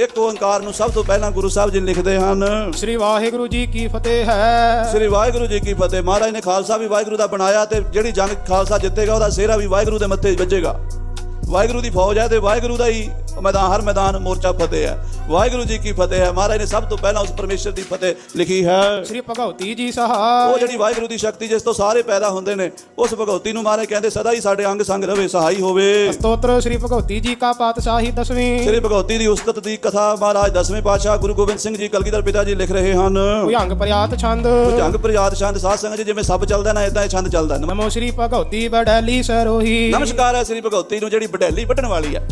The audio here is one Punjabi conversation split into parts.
ਇੱਕ ਓੰਕਾਰ ਨੂੰ ਸਭ ਤੋਂ ਪਹਿਲਾਂ ਗੁਰੂ ਸਾਹਿਬ ਜੀ ਲਿਖਦੇ ਹਨ। ਸ੍ਰੀ ਵਾਹਿਗੁਰੂ ਜੀ ਕੀ ਫਤਿਹ ਹੈ। ਸ੍ਰੀ ਵਾਹਿਗੁਰੂ ਜੀ ਕੀ ਫਤਿਹ। ਮਹਾਰਾਜ ਨੇ ਖਾਲਸਾ ਵੀ ਵਾਹਿਗੁਰੂ ਦਾ ਬਣਾਇਆ ਤੇ ਜਿਹੜੀ ਜੰਗ ਖਾਲਸਾ ਜਿੱਤੇਗਾ ਉਹਦਾ ਸਿਹਰਾ ਵੀ ਵਾਹਿਗੁਰੂ ਦੇ ਮੱਥੇ ਵੱਜੇਗਾ। ਵਾਹਿਗੁਰੂ ਦੀ ਫੌਜ ਹੈ ਤੇ ਵਾਹਿਗੁਰੂ ਦਾ ਹੀ ਮੈਦਾਨ ਹਰ ਮੈਦਾਨ ਮੋਰਚਾ ਫਤਿਹ ਹੈ। ਵਾਹਿਗੁਰੂ ਜੀ ਕੀ ਫਤਿਹ ਹੈ। ਮਹਾਰਾਜ ਨੇ ਸਭ ਤੋਂ ਪਹਿਲਾਂ ਉਸ ਪਰਮੇਸ਼ਰ ਦੀ ਫਤਿਹ ਲਿਖੀ ਹੈ। ਸ੍ਰੀ ਭਗਉਤੀ ਜੀ ਉਹ ਸਹਾਇ ਜਿਹੜੀ ਵਾਹਿਗੁਰੂ ਦੀ ਸ਼ਕਤੀ ਜਿਸ ਤੋਂ ਸਾਰੇ ਪੈਦਾ ਹੁੰਦੇ ਨੇ ਉਸ ਭਗਵਤੀ ਨੂੰ ਮਹਾਰਾਜ ਕਹਿੰਦੇ ਸਦਾ ਹੀ ਸਾਡੇ ਅੰਗ ਸੰਗ ਰਵੇ ਸਹਾਈ ਹੋਵੇ। ਸਤੋਤਰ ਸ੍ਰੀ ਭਗਉਤੀ ਜੀ ਕਾ ਪਾਤਸ਼ਾਹੀ ਦਸਵੀਂ। ਸ੍ਰੀ ਭਗਵਤੀ ਦੀ ਉਸਤਤ ਦੀ ਕਥਾ ਮਹਾਰਾਜ ਦਸਵੇਂ ਪਾਤਸ਼ਾਹ ਗੁਰੂ ਗੋਬਿੰਦ ਸਿੰਘ ਜੀ ਕਲਗੀਧਰ ਪਿਤਾ ਜੀ ਲਿਖ ਰਹੇ ਹਨ। ਭੁਜੰਗ ਪ੍ਰਿਆਤ ਛੰਦ। ਜੰਗ ਪ੍ਰਯਾਦ ਛੰਦ ਸਾਧ ਸੰਗਤ ਜੀ ਜਿਵੇਂ ਸਭ ਚੱਲਦਾ ਨਾ ਇਦਾਂ ਇਹ ਛੰਦ ਚੱਲਦਾ। ਨਮ- ਸ੍ਰੀ ਭਗਉਤੀ ਬੜੈਲੀ ਸਰੋਹੀ। ਨਮਸਕਾਰ ਹੈ ਸ੍ਰੀ ਭਗਵਤੀ ਨੂੰ ਜਿਹੜੀ ਬਡੈਲੀ ਵੱਢਣ ਵਾਲੀ ਹੈ।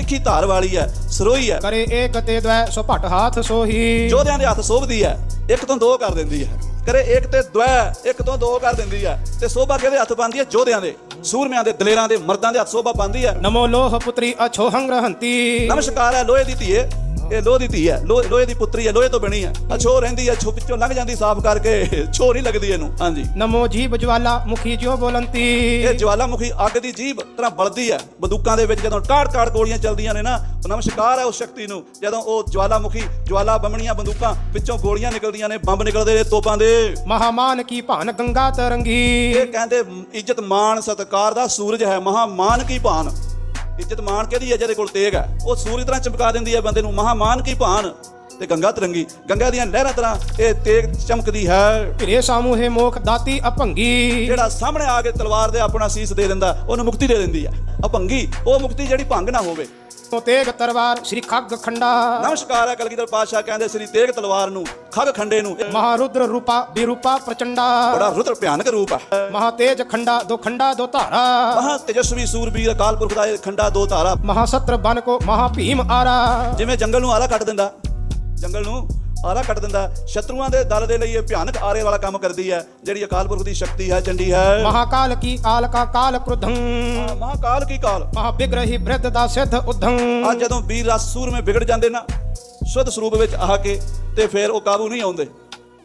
ਤਿੱਖੀ ਧਾਰ ਵਾਲੀ ਹੈ ਸਰੋਈ ਹੈ। ਕਰੇ ਏਕ ਤੇ ਦ્વੈ ਸੋ ਭਟ ਹਾਥ ਸੋਹੀ। ਜੋਧਿਆਂ ਦੇ ਹੱਥ ਸੋਭਦੀ ਹੈ ਇੱਕ ਤੋਂ ਦੋ ਕਰ ਦਿੰਦੀ ਹੈ। ਕਰੇ ਇੱਕ ਤੇ ਦ્વੈ ਇੱਕ ਤੋਂ ਦੋ ਕਰ ਦਿੰਦੀ ਹੈ। ਤੇ ਸੋਭਾ ਕਿਹਦੇ ਹੱਥ ਪਾਉਂਦੀ ਹੈ? ਜੋਧਿਆਂ ਦੇ ਸੂਰਮਿਆਂ ਦੇ ਦਲੇਰਾਂ ਦੇ ਮਰਦਾਂ ਦੇ ਹੱਥ ਸੋਭਾ ਪਾਉਂਦੀ ਹੈ। ਨਮੋ ਲੋਹ ਪੁਤਰੀ ਅਛੋਹੰਗ ਰਹੰਤੀ ਨਮਸਕਾਰ ਹੈ ਲੋਹੇ ਦੀ ਧੀਏ। ਇਹ ਲੋਹ ਦੀ ਧੀ ਹੈ ਲੋਹ- ਦੀ ਪੁੱਤਰੀ ਹੈ ਲੋਹੇ ਤੋਂ ਬਣੀ ਹੈ। ਅਛੋ ਰਹਿੰਦੀ ਹੈ ਛੋ ਵਿੱਚੋਂ ਲੰਘ ਜਾਂਦੀ ਸਾਫ਼ ਕਰਕੇ ਛੋ ਨਹੀਂ ਲੱਗਦੀ ਇਹਨੂੰ। ਹਾਂਜੀ। ਨਮੋ ਜੀਬ ਜਵਾਲਾ ਮੁਖੀ ਜਿਉ ਬੋਲੰਤੀ। ਇਹ ਜਵਾਲਾਮੁਖੀ ਅੱਗ ਦੀ ਜੀਭ ਤਰ੍ਹਾਂ ਬਲਦੀ ਹੈ। ਬੰਦੂਕਾਂ ਦੇ ਵਿੱਚ ਜਦੋਂ ਕਾੜ ਕਾੜ ਗੋਲੀਆਂ ਚੱਲਦੀਆਂ ਨੇ ਨਾ ਨਮਸਕਾਰ ਹੈ ਉਸ ਸ਼ਕਤੀ ਨੂੰ। ਜਦੋਂ ਉਹ ਜਵਾਲਾਮੁਖੀ ਜਵਾਲਾ ਬੰਮਣੀਆਂ ਬੰਦੂਕਾਂ ਵਿੱਚੋਂ ਗੋਲੀਆਂ ਨਿਕਲਦੀਆਂ ਨੇ ਬੰਬ ਨਿਕਲਦੇ ਨੇ ਤੋਪਾਂ ਦੇ। ਮਹਾਮਾਨ ਕੀ ਭਾਨ ਗੰਗਾ ਤਰੰਗੀ। ਇਹ ਕਹਿੰਦੇ ਇੱਜ਼ਤ ਮਾਣ ਸਤਕਾਰ ਦਾ ਸੂਰਜ ਹੈ ਮਹਾ ਮਾਨ ਕੀ ਭਾਨ। ਇੱਜ਼ਤ ਮਾਣ ਕਿਹਦੀ ਹੈ ਜਿਹਦੇ ਕੋਲ ਤੇਗ ਹੈ? ਉਹ ਸੂਰਜ ਤਰ੍ਹਾਂ ਚਮਕਾ ਦਿੰਦੀ ਹੈ ਬੰਦੇ ਨੂੰ ਮਹਾ ਮਾਨ ਕੀ ਭਾਨ? ਤੇ ਗੰਗਾ ਤਰੰਗੀ ਗੰਗਾ ਦੀਆਂ ਲਹਿਰਾਂ ਤਰ੍ਹਾਂ ਇਹ ਤੇਗ ਚਮਕਦੀ ਹੈ। ਫਿਰੇ ਸਾਮੂਹੇ ਮੋਖ ਦਾਤੀ ਅਭੰਗੀ ਜਿਹੜਾ ਸਾਹਮਣੇ ਆ ਕੇ ਤਲਵਾਰ ਦੇ ਆਪਣਾ ਸੀਸ ਦੇ ਦਿੰਦਾ ਉਹਨੂੰ ਮੁਕਤੀ ਦੇ ਦਿੰਦੀ ਹੈ। ਅਭੰਗੀ ਉਹ ਮੁਕਤੀ ਜਿਹੜੀ ਭੰਗ ਨਾ ਹੋਵੇ। ਤੋ ਤੇਗ ਤਰਵਾਰ ਸ੍ਰੀ ਖੱਗ ਖੰਡਾ। ਨਮਸਕਾਰ ਹੈ ਕਲਗੀਧਰ ਪਾਤਸ਼ਾਹ ਕਹਿੰਦੇ ਸ੍ਰੀ ਤੇਗ ਤਲਵਾਰ ਨੂੰ ਖਗ ਖੰਡੇ ਨੂੰ। ਮਹਾਰੁਦਰ ਰੂਪਾ ਵਿਰੂਪਾ ਪ੍ਰਚੰਡਾ। ਬੜਾ ਰੁਦਰ ਭਿਆਨਕ ਰੂਪ ਹੈ। ਮਹਾਤੇਜ ਖੰਡਾ ਦੋ ਖੰਡਾ ਦੋ ਧਾਰਾ। ਮਹਾ ਤੇਜਸਵੀ ਸੂਰਬੀਰ ਅਕਾਲ ਪੁਰਖ ਦਾ ਖੰਡਾ ਦੋ ਧਾਰਾ। ਮਹਾਸਤਰ ਬਨ ਕੋ ਮਹਾ ਭੀਮ ਆਰਾ। ਜਿਵੇਂ ਜੰਗਲ ਨੂੰ ਆਰਾ ਕੱਟ ਦਿੰਦਾ। ਜੰਗਲ ਨੂੰ ਆਰਾ ਕੱਟ ਦਿੰਦਾ। ਸ਼ਤਰੂਆਂ ਦੇ ਦਲ ਦੇ ਲਈ ਇਹ ਭਿਆਨਕ ਆਰੇ ਵਾਲਾ ਕੰਮ ਕਰਦੀ ਹੈ। ਜਿਹੜੀ ਅਕਾਲ ਪੁਰਖ ਦੀ ਸ਼ਕਤੀ ਹੈ ਚੰਡੀ ਹੈ। ਮਹਾਕਾਲ ਕੀ ਕਾਲ ਕਾ ਕਾਲ ਕ੍ਰੋਧੰ। ਮਹਾਕਾਲ ਕੀ ਕਾਲ? ਮਹਾ ਬਿਗ੍ਰਹੀ ਬ੍ਰਿਧ ਦਾ ਸਿੱਧ ਉਧੰ। ਅੱਜ ਜਦੋਂ ਵੀਰ ਰਸ ਸੂਰਮੇ ਵਿਗੜ ਜਾਂਦੇ ਨਾ ਸ਼ੁੱਧ ਸਰੂਪ ਵਿੱਚ ਆ ਕੇ ਤੇ ਫਿਰ ਉਹ ਕਾਬੂ ਨਹੀਂ ਆਉਂਦੇ।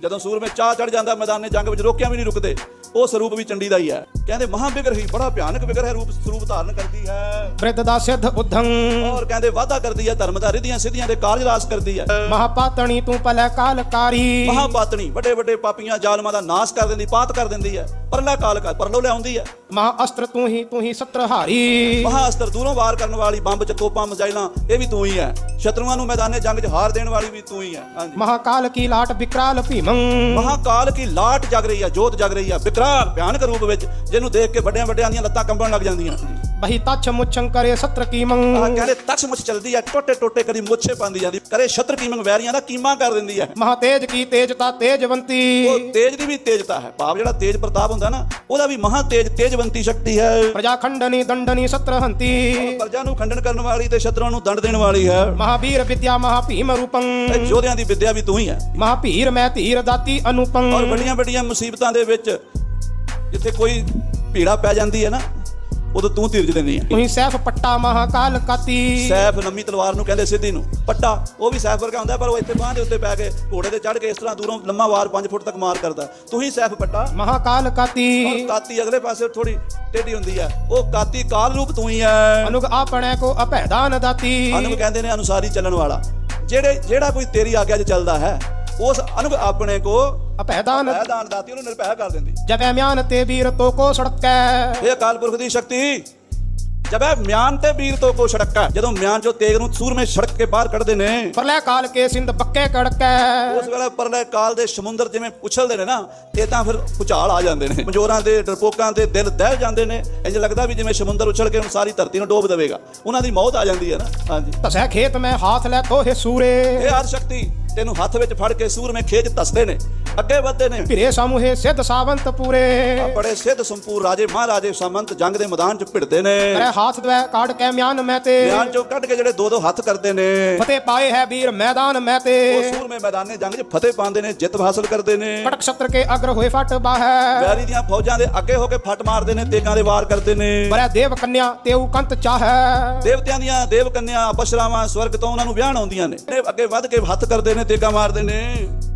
ਜਦੋਂ ਸੂਰਮੇ ਚਾਹ ਚੜ ਜਾਂਦਾ ਮੈਦਾਨੇ ਜੰਗ ਵਿੱਚ ਰੋਕਿਆ ਵੀ ਨਹੀਂ ਰੁਕਦੇ। ਉਹ ਸਰੂਪ ਵੀ ਚੰਡੀ ਦਾ ਹੀ ਹੈ। ਕਹਿੰਦੇ ਮਹਾ ਬਿਗਰਹੀ ਬੜਾ ਭਿਆਨਕ ਬਿਗਰ ਹੈ ਰੂਪ ਸਰੂਪ ਧਾਰਨ ਕਰਦੀ ਹੈ। ਬ੍ਰਿਧ ਦਾ ਸਿੱਧ ਉਧੰ ਔਰ ਕਹਿੰਦੇ ਵਾਅਦਾ ਕਰਦੀ ਹੈ ਧਰਮ ਦਾ ਰਿਧੀਆਂ ਸਿੱਧੀਆਂ ਦੇ ਕਾਰਜ ਰਾਸ ਕਰਦੀ ਹੈ। ਮਹਾਪਾਤਣੀ ਤੂੰ ਪਲੈ ਕਾਲਕਾਰੀ। ਮਹਾਪਾਤਣੀ ਵੱਡੇ ਵੱਡੇ ਪਾਪੀਆਂ ਜ਼ਾਲਮਾਂ ਦਾ ਨਾਸ਼ ਕਰ ਦਿੰਦੀ ਪਾਤ ਕਰ ਦਿੰਦੀ ਹੈ। ਪਰਲਾ ਕਾਲ ਕਰ ਪਰਲੋ ਲਿਆਉਂਦੀ ਹੈ। ਮਹਾ ਅਸਤਰ ਤੂੰ ਹੀ ਤੂੰ ਹੀ ਸਤਰਹਾਰੀ। ਮਹਾ ਅਸਤਰ ਦੂਰੋਂ ਵਾਰ ਕਰਨ ਵਾਲੀ ਬੰਬ ਚ ਤੋਪਾਂ ਮਜਾਈਲਾਂ ਇਹ ਵੀ ਤੂੰ ਹੀ ਹੈ। ਸ਼ਤਰੂਆਂ ਨੂੰ ਮੈਦਾਨੇ ਜੰਗ 'ਚ ਹਾਰ ਦੇਣ ਵਾਲੀ ਵੀ ਤੂੰ ਹੀ ਹੈ। ਹਾਂਜੀ। ਮਹਾਕਾਲ ਕੀ ਲਾਟ ਵਿਕਰਾਲ ਭੀਮੰ? ਮਹਾਕਾਲ ਕੀ ਲਾਟ ਜਗ ਰਹੀ ਹੈ ਜੋਤ ਜਗ ਰਹੀ ਹੈ। ਵਿਕਰਾਲ ਭਿਆਨਕ ਰੂਪ ਵਿੱਚ ਜਿਹਨੂੰ ਦੇਖ ਕੇ ਵੱਡਿਆਂ ਵੱਡਿਆਂ ਦੀਆਂ ਲੱਤਾਂ ਕੰਬਣ ਲੱਗ ਜਾਂਦੀਆਂ। ਬਹੀ ਤਛ ਮੁਛੰ ਕਰੇ ਸਤਰ ਕੀਮੰ। ਆਹ ਕਹਿੰਦੇ ਤਕਸ਼ ਮੁੱਛ ਚਲਦੀ ਹੈ ਟੋਟੇ ਟੋਟੇ ਕਦੀ ਮੁੱਛੇ ਪਾਉਂਦੀ ਜਾਂਦੀ। ਕਰੇ ਛਤਰ ਕੀਮੰਗ ਵੈਰੀਆਂ ਦਾ ਕੀਮਾ ਕਰ ਦਿੰਦੀ ਹੈ ਮਹਾ ਤੇਜ ਕੀ ਤੇਜਤਾ ਤੇਜਵੰਤੀ। ਉਹ ਤੇਜ ਦੀ ਵੀ ਤੇਜਤਾ ਹੈ। ਭਾਵ ਜਿਹੜਾ ਤੇਜ ਪ੍ਰਤਾਪ ਹੁੰਦਾ ਨਾ ਉਹਦਾ ਵੀ ਮਹਾ ਤੇਜ ਤੇਜਵੰਤੀ ਸ਼ਕਤੀ ਹੈ। ਪ੍ਰਜਾ ਖੰਡਨੀ ਦੰਡਨੀ ਸਤਰਹੰਤੀ ਪ੍ਰਜਾ ਨੂੰ ਖੰਡਨ ਕਰਨ ਵਾਲੀ ਤੇ ਸ਼ਤਰੂਆਂ ਨੂੰ ਦੰਡ ਦੇਣ ਵਾਲੀ ਹੈ। ਮਹਾਵੀਰ ਵਿਦਿਆ ਮਹਾ ਭੀਮ ਰੂਪੰ। ਇਹ ਯੋਧਿਆਂ ਦੀ ਵਿਦਿਆ ਵੀ ਤੂੰ ਹੀ ਹੈ। ਮਹਾਭੀਰ ਮੈਂ ਧੀਰ ਦਾਤੀ ਅਨੂਪੰ। ਔਰ ਵੱਡੀਆਂ ਵੱਡੀਆਂ ਮੁਸੀਬਤਾਂ ਦੇ ਵਿੱਚ ਜਿੱਥੇ ਕੋਈ ਭੀੜਾ ਪੈ ਜਾਂਦੀ ਹੈ ਨਾ ਉਦੋਂ ਤੂੰ ਧੀਰਜ ਦਿੰਦੀ ਹੈ ਤੁਹੀ ਸੈਫ ਪੱਟਾ ਮਹਾਕਾਲ ਕਾਤੀ। ਸੈਫ ਨੰਮੀ ਤਲਵਾਰ ਨੂੰ ਕਹਿੰਦੇ ਸਿੱਧੀ ਨੂੰ। ਪੱਟਾ ਉਹ ਵੀ ਸੈਫ ਵਰਗਾ ਹੁੰਦਾ ਪਰ ਉਹ ਇੱਥੇ ਬਾਹ ਦੇ ਉੱਤੇ ਪੈ ਕੇ ਘੋੜੇ ਤੇ ਚੜ ਕੇ ਇਸ ਤਰ੍ਹਾਂ ਦੂਰੋਂ ਲੰਮਾ ਵਾਰ 5 ਫੁੱਟ ਤੱਕ ਮਾਰ ਕਰਦਾ। ਤੂੰ ਹੀ ਸੈਫ ਪੱਟਾ। ਮਹਾਕਾਲ ਕਾਤੀ। ਕਾਤੀ ਅਗਲੇ ਪਾਸੇ ਥੋੜੀ ਟੇਢੀ ਹੁੰਦੀ ਹੈ ਉਹ ਕਾਤੀ ਕਾਲ ਰੂਪ ਤੂੰ ਹੀ ਹੈ ਅਨੁਗ ਆਪਣੇ ਕੋ ਅਭੈਦਾਨ ਦਾਤੀ। ਅਨੁਗ ਕਹਿੰਦੇ ਨੇ ਅਨੁਸਾਰੀ ਚੱਲਣ ਵਾਲਾ। ਜਿਹੜੇ ਜਿਹੜਾ ਕੋਈ ਤੇਰੀ ਆਗਿਆ 'ਚ ਚੱਲਦਾ ਹੈ ਉਸ ਅਨੁਗ ਆਪਣੇ ਕੋ ਅਭੈਦਾਨ ਮੈਦਾਨ ਦਾਤੀ ਉਹਨੂੰ ਨਿਰਭੈ ਕਰ ਦਿੰਦੀ। ਜਬੈ ਮਿਆਨ ਤੇ ਵੀਰ ਤੋ ਕੋ ਸੜਕੈ। ਇਹ ਅਕਾਲ ਪੁਰਖ ਦੀ ਸ਼ਕਤੀ। ਜਬੈ ਮਿਆਨ ਤੇ ਵੀਰ ਤੋਂ ਕੋ ਛੜਕਾ ਜਦੋਂ ਮਿਆਨ ਚੋਂ ਤੇਗ ਨੂੰ ਸੂਰਮੇ ਛੜਕ ਕੇ ਬਾਹਰ ਕੱਢਦੇ ਨੇ। ਪ੍ਰਲੈ ਕਾਲ ਕੇ ਸਿੰਧ ਬੱਕੇ ਕੜਕੈ। ਉਸ ਵੇਲੇ ਪਰਲੇ ਕਾਲ ਦੇ ਸਮੁੰਦਰ ਜਿਵੇਂ ਉਛਲਦੇ ਨੇ ਨਾ ਇਹ ਤਾਂ ਫਿਰ ਭੁਚਾਲ ਆ ਜਾਂਦੇ ਨੇ। ਮਜੋਰਾਂ ਦੇ ਡਰਪੋਕਾਂ ਦੇ ਦਿਲ ਦਹਿਲ ਜਾਂਦੇ ਨੇ। ਇੰਜ ਲੱਗਦਾ ਵੀ ਜਿਵੇਂ ਸਮੁੰਦਰ ਉਛਲ ਕੇ ਸਾਰੀ ਧਰਤੀ ਨੂੰ ਡੋਬ ਦੇਵੇਗਾ। ਉਹਨਾਂ ਦੀ ਮੌਤ ਆ ਜਾਂਦੀ ਹੈ ਨਾ। ਹਾਂਜੀ। ਤਸੈ ਖੇਤ ਮੈਂ ਹਾਥ ਲੈ ਤੋਹੇ ਸੂਰੇ। ਇਹ ਹਰ ਸ਼ਕਤੀ ਤੈਨੂੰ ਹੱਥ ਵਿੱਚ ਫੜ ਕੇ ਸੂਰਮੇ ਖੇਜ ਤਸਦੇ ਨੇ। ਅੱਗੇ ਵਧਦੇ ਨੇ। ਫਿਰੇ ਸਮੂਹੇ ਸਿੱਧ ਸਾਵੰਤ ਪੂਰੇ। ਬੜੇ ਸਿੱਧ ਸੰਪੂਰ ਰਾਜੇ ਮਹਾਰਾਜੇ ਸਾਮੰਤ ਜੰਗ ਦੇ ਮੈਦਾਨ 'ਚ ਭਿੜਦੇ ਨੇ। ਕਰੇ ਹਾਥ ਦਵੈ ਕਾੜ ਕੇ ਮਿਆਨ ਮੈਂ ਤੇ। ਮਿਆਨ 'ਚੋਂ ਕੱਢ ਕੇ ਜਿਹੜੇ ਦੋ ਦੋ ਹੱਥ ਕਰਦੇ ਨੇ। ਫਤਿਹ ਪਾਏ ਹੈ ਵੀਰ ਮੈਦਾਨ ਮੈਂ ਤੇ। ਉਹ ਸੂਰਮੇ ਮੈਦਾਨੇ ਜੰਗ 'ਚ ਫਤਿਹ ਪਾਉਂਦੇ ਨੇ ਜਿੱਤ ਹਾਸਲ ਕਰਦੇ ਨੇ। ਕਟਕ ਛਤਰ ਕੇ ਅਗਰ ਹੋਏ ਫਟ ਬਾਹੈ ਵੈਰੀ ਦੀਆਂ ਫੌਜਾਂ ਦੇ ਅੱਗੇ ਹੋ ਕੇ ਫੱਟ ਮਾਰਦੇ ਨੇ ਤੇਗਾਂ ਦੇ ਵਾਰ ਕਰਦੇ ਨੇ। ਬਰੇ ਦੇਵ ਕੰਨਿਆ ਤੇਉ ਕੰਤ ਚਾਹੈ ਦੇਵਤਿਆਂ ਦੀਆਂ ਦੇਵ ਕੰਨਿਆ ਅਪਸਰਾਵਾਂ ਸਵਰਗ ਤੋਂ ਉਹਨਾਂ ਨੂੰ ਵਿਆਹਣ ਆਉਂਦੀਆਂ ਨੇ। ਇਹ ਅੱਗੇ ਵੱਧ ਕੇ ਹੱਥ ਕਰਦੇ ਨੇ ਤੇਗਾ ਮਾਰਦੇ ਨੇ।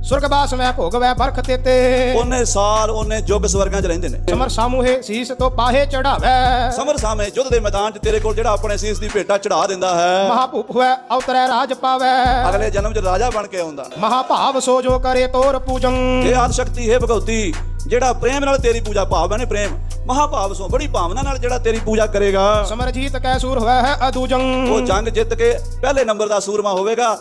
ਸੁਰਗਵਾਸ ਮੈਂ ਭੋਗਵੈ ਬਰਖ ਤੇਤੇ ਉਹਨੇ ਸਾਲ ਉਹਨੇ ਜੁਗ ਸਵਰਗਾਂ 'ਚ ਰਹਿੰਦੇ ਨੇ। ਸਮਰ ਸਾਮੂਹੇ ਸੀਸ ਤੋਂ ਪਾਹੇ ਚੜਾਵੈ। ਸਮਰ ਸਾਵੇਂ ਯੁੱਧ ਦੇ ਮੈਦਾਨ 'ਚ ਤੇਰੇ ਕੋਲ ਜਿਹੜਾ ਆਪਣੇ ਸੀਸ ਦੀ ਭੇਟਾ ਚੜਾ ਦਿੰਦਾ ਹੈ। ਮਹਾਭੂਪ ਹੋਇ ਅਵਤਰੈ ਰਾਜ ਪਾਵੈ। ਅਗਲੇ ਜਨਮ 'ਚ ਰਾਜਾ ਬਣ ਕੇ ਆਉਂਦਾ। ਮਹਾਭਾਵ ਸੋ ਜੋ ਕਰੇ ਤੋਰ ਪੂਜੰ। ਇਹ ਆਦ ਸ਼ਕਤੀ ਹੈ ਭਗਉਤੀ ਜਿਹੜਾ ਪ੍ਰੇਮ ਨਾਲ ਤੇਰੀ ਪੂਜਾ ਭਾਵ ਨੇ ਪ੍ਰੇਮ। ਮਹਾਭਾਵ ਸੋ ਬੜੀ ਭਾਵਨਾ ਨਾਲ ਜਿਹੜਾ ਤੇਰੀ ਪੂਜਾ ਕਰੇਗਾ। ਸਮਰ ਜੀਤ ਕੈ ਸੂਰ ਹੋਇ ਹੈ ਅਦੂਜੰ ਉਹ ਜੰਗ ਜਿੱਤ ਕੇ ਪਹਿਲੇ ਨੰਬਰ ਦਾ ਸੂਰਮਾ ਹੋਵੇਗਾ।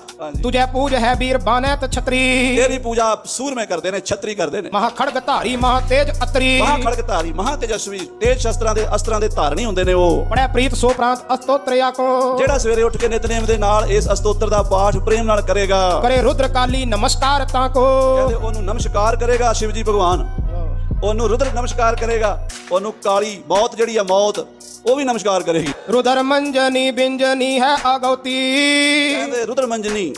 ਤੁਝੈ ਪੂਜ ਹੈ ਵੀਰ ਬਾਨੈਤ ਛਤਰੀ। ਤੇਰੀ ਪੂਜਾ ਸੂਰਮੇ ਕਰਦੇ ਨੇ ਛਤਰੀ ਕਰਦੇ ਨੇ। ਮਹਾ ਖੜਗ ਧਾਰੀ ਮਹਾ ਤੇਜ ਅਤਰੀ। ਮਹਾ ਖੜਕ ਧਾਰੀ ਮਹਾ ਤੇਜਸਵੀ ਤੇਜ ਸ਼ਸਤਰਾਂ ਦੇ ਅਸਤਰਾਂ ਦੇ ਧਾਰਨੀ ਹੁੰਦੇ ਨੇ ਉਹ। ਪੜੈ ਪ੍ਰੀਤ ਸੋ ਪ੍ਰਾਂਤ ਅਸਤੋਤਰਿਆ ਕੋ। ਜਿਹੜਾ ਸਵੇਰੇ ਉੱਠ ਕੇ ਨਿਤਨੇਮ ਦੇ ਨਾਲ ਇਸ ਅਸਤੋਤਰ ਦਾ ਪਾਠ ਪ੍ਰੇਮ ਨਾਲ ਕਰੇਗਾ। ਕਰੇ ਰੁਦਰ ਕਾਲੀ ਨਮਸਕਾਰ ਤਾਂ ਕੋ। ਕਹਿੰਦੇ ਉਹਨੂੰ ਨਮਸਕਾਰ ਕਰੇਗਾ ਸ਼ਿਵਜੀ ਭਗਵਾਨ। ਉਹਨੂੰ ਰੁਦਰ ਨਮਸਕਾਰ ਕਰੇਗਾ ਉਹਨੂੰ ਕਾਲੀ ਮੌਤ ਜਿਹੜੀ ਆ ਮੌਤ ਉਹ ਵੀ ਨਮਸਕਾਰ ਕਰੇਗੀ। ਰੁਦਰ ਮੰਜਨੀ ਬਿੰਜਨੀ ਹੈ ਅਗਉਤੀ। ਕਹਿੰਦੇ ਰੁਦਰ ਮੰਜਨੀ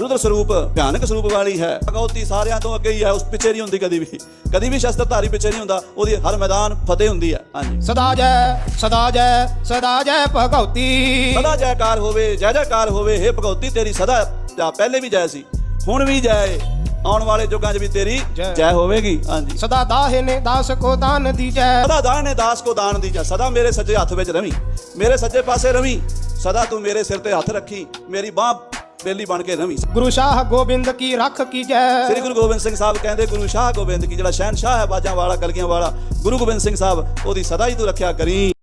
ਰੁਦਰ ਸਰੂਪ ਭਿਆਨਕ ਸਰੂਪ ਵਾਲੀ ਹੈ। ਭਗਵਤੀ ਸਾਰਿਆਂ ਤੋਂ ਅੱਗੇ ਹੀ ਹੈ ਉਸ ਪਿੱਛੇ ਨਹੀਂ ਹੁੰਦੀ ਕਦੀ ਵੀ। ਕਦੀ ਵੀ ਸ਼ਸਤਰਧਾਰੀ ਪਿੱਛੇ ਨਹੀਂ ਹੁੰਦਾ ਉਹਦੀ ਹਰ ਮੈਦਾਨ ਫਤਿਹ ਹੁੰਦੀ ਹੈ। ਹਾਂਜੀ। ਸਦਾ ਜੈ ਸਦਾ ਜੈ ਸਦਾ ਜੈ ਭਗਉਤੀ। ਸਦਾ ਜੈਕਾਰ ਹੋਵੇ ਜੈ ਜੈਕਾਰ ਹੋਵੇ हे ਭਗਵਤੀ ਤੇਰੀ ਸਦਾ ਪਹਿਲੇ ਵੀ ਜੈ ਸੀ ਹੁਣ ਵੀ ਜੈ। ਆਉਣ ਵਾਲੇ ਯੁੱਗਾਂ 'ਚ ਵੀ ਤੇਰੀ ਜੈ। ਜੈ ਹੋਵੇਗੀ। ਹਾਂਜੀ। ਸਦਾ ਦਾਹੇ ਨੇ ਦਾਸ ਕੋ ਦਾਨ ਦੀਜੈ ਸਦਾ ਦਾਨ ਨੇ ਦਾਸ ਕੋ ਦਾਨ ਦੀਜਾ ਸਦਾ ਮੇਰੇ ਸੱਜੇ ਹੱਥ ਵਿੱਚ ਰਵੀ। ਮੇਰੇ ਸੱਜੇ ਪਾਸੇ ਰਵੀ। ਸਦਾ ਤੂੰ ਮੇਰੇ ਸਿਰ ਤੇ ਹੱਥ ਰੱਖੀ। ਮੇਰੀ ਬਾਹ ਬੇਲੀ ਬਣ ਕੇ ਰਵੀ। ਗੁਰੂ ਸ਼ਾਹ ਗੋਬਿੰਦ ਕੀ ਰੱਖ ਕੀਜੈ ਸ੍ਰੀ ਗੁਰੂ ਗੋਬਿੰਦ ਸਿੰਘ ਸਾਹਿਬ ਕਹਿੰਦੇ ਗੁਰੂ ਸ਼ਾਹ ਗੋਬਿੰਦ ਕੀ ਜਿਹੜਾ ਸ਼ਹਿਨਸ਼ਾਹ ਹੈ ਬਾਜਾਂ ਵਾਲਾ ਕਲਗੀਆਂ ਵਾਲਾ। ਗੁਰੂ ਗੋਬਿੰਦ ਸਿੰਘ ਸਾਹਿਬ ਉਹਦੀ ਸਦਾ ਹੀ ਤੂੰ ਰੱਖਿਆ ਕਰੀ।